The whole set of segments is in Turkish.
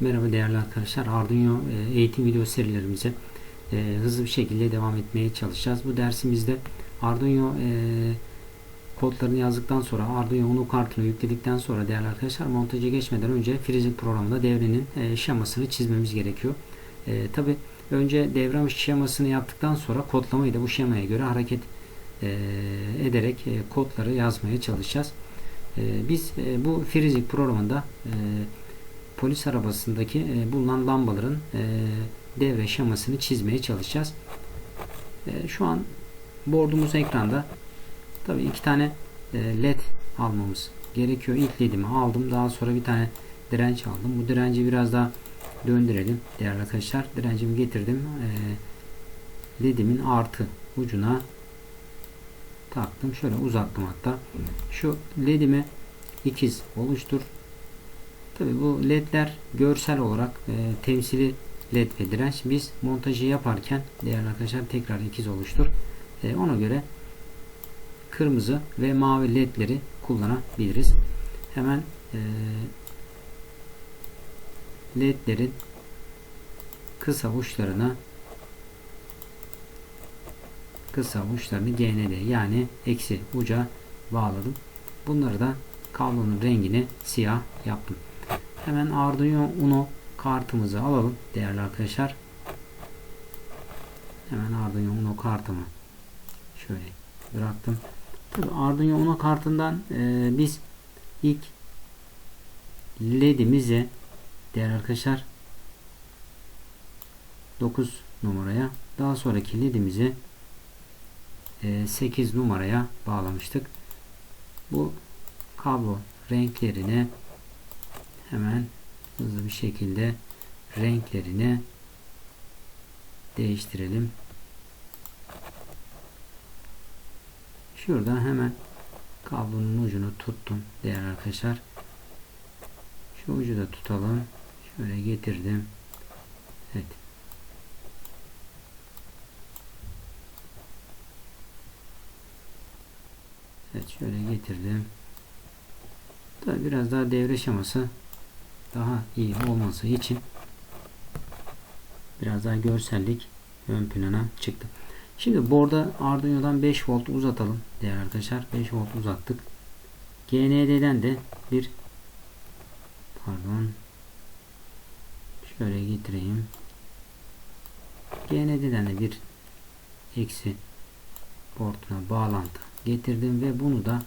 Merhaba değerli arkadaşlar. Arduino e, eğitim video serilerimize e, hızlı bir şekilde devam etmeye çalışacağız. Bu dersimizde Arduino e, kodlarını yazdıktan sonra Arduino Uno kartını yükledikten sonra değerli arkadaşlar montaja geçmeden önce Freezing programında devrenin şemasını çizmemiz gerekiyor. Tabi önce devre şemasını yaptıktan sonra kodlamayı da bu şemaya göre hareket ederek kodları yazmaya çalışacağız. Biz bu Freezing programında polis arabasındaki e, bulunan lambaların e, devre şemasını çizmeye çalışacağız. E, şu an bordumuz ekranda. Tabii iki tane e, led almamız gerekiyor. İlk ledimi aldım. Daha sonra bir tane direnç aldım. Bu direnci biraz daha döndürelim değerli arkadaşlar. Direncimi getirdim. Ledimin artı ucuna taktım. Şöyle uzattım hatta. Şu ledimi ikiz oluştur. Tabi bu ledler görsel olarak e, temsili led ve direnç. Biz montajı yaparken değerli arkadaşlar tekrar ikiz oluştur. E, ona göre kırmızı ve mavi ledleri kullanabiliriz. Hemen e, ledlerin kısa uçlarına kısa uçlarını GND yani eksi uca bağladım. Bunları da kablonun rengini siyah yaptım. Hemen Arduino Uno kartımızı alalım değerli arkadaşlar. Hemen Arduino Uno kartımı şöyle bıraktım. Tabii Arduino Uno kartından e, biz ilk ledimizi değerli arkadaşlar 9 numaraya daha sonraki ledimizi e, 8 numaraya bağlamıştık. Bu kablo renklerini hemen hızlı bir şekilde renklerini değiştirelim. Şurada hemen kablonun ucunu tuttum değerli arkadaşlar. Şu ucu da tutalım. Şöyle getirdim. Evet. Evet şöyle getirdim. Tabi biraz daha devre şeması daha iyi olması için biraz daha görsellik ön plana çıktı. Şimdi burada Arduino'dan 5 volt uzatalım değerli arkadaşlar. 5 volt uzattık. GND'den de bir pardon şöyle getireyim. GND'den de bir eksi portuna bağlantı getirdim ve bunu da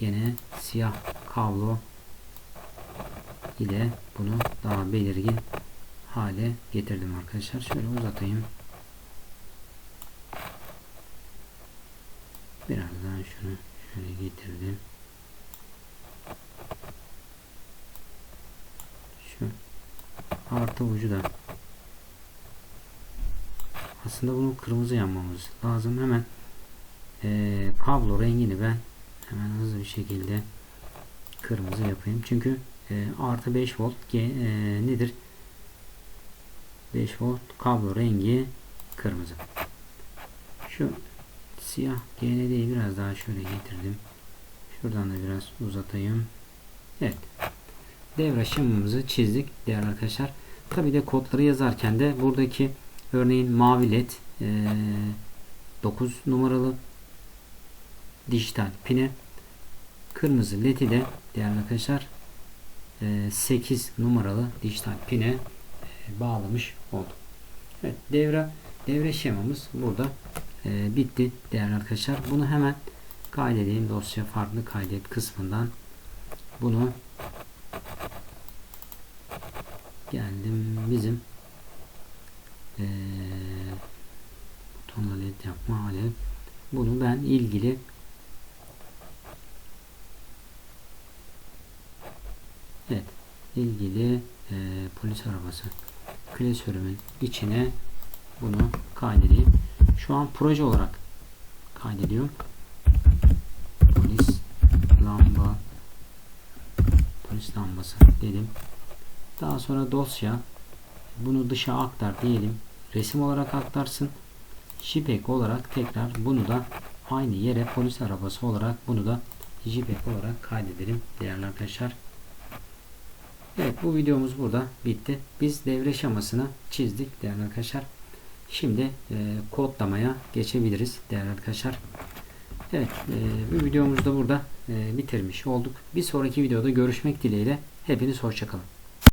yine siyah kablo ile bunu daha belirgin hale getirdim arkadaşlar. Şöyle uzatayım. Birazdan şunu şöyle getirdim. Şu artı ucu da aslında bunu kırmızı yanmamız lazım. Hemen e, kablo rengini ben hemen hızlı bir şekilde kırmızı yapayım. Çünkü e, artı 5 volt e, nedir? 5 volt kablo rengi kırmızı. Şu siyah GND'yi biraz daha şöyle getirdim. Şuradan da biraz uzatayım. Evet. Devre şemamızı çizdik değerli arkadaşlar. Tabi de kodları yazarken de buradaki örneğin mavi led e, 9 numaralı dijital pine kırmızı ledi de değerli arkadaşlar 8 e, numaralı dijital pine e, bağlamış olduk. Evet devre devre şemamız burada e, bitti değerli arkadaşlar. Bunu hemen kaydedeyim dosya farklı kaydet kısmından bunu geldim bizim e, butonla led yapma alev bunu ben ilgili Evet. ilgili e, polis arabası klasörümün içine bunu kaydedeyim. Şu an proje olarak kaydediyorum. Polis lamba polis lambası dedim. Daha sonra dosya bunu dışa aktar diyelim. Resim olarak aktarsın. JPEG olarak tekrar bunu da aynı yere polis arabası olarak bunu da JPEG olarak kaydedelim değerli arkadaşlar. Evet bu videomuz burada bitti. Biz devre şemasını çizdik değerli arkadaşlar. Şimdi e, kodlamaya geçebiliriz değerli arkadaşlar. Evet e, bu videomuzu da burada e, bitirmiş olduk. Bir sonraki videoda görüşmek dileğiyle. Hepiniz hoşçakalın.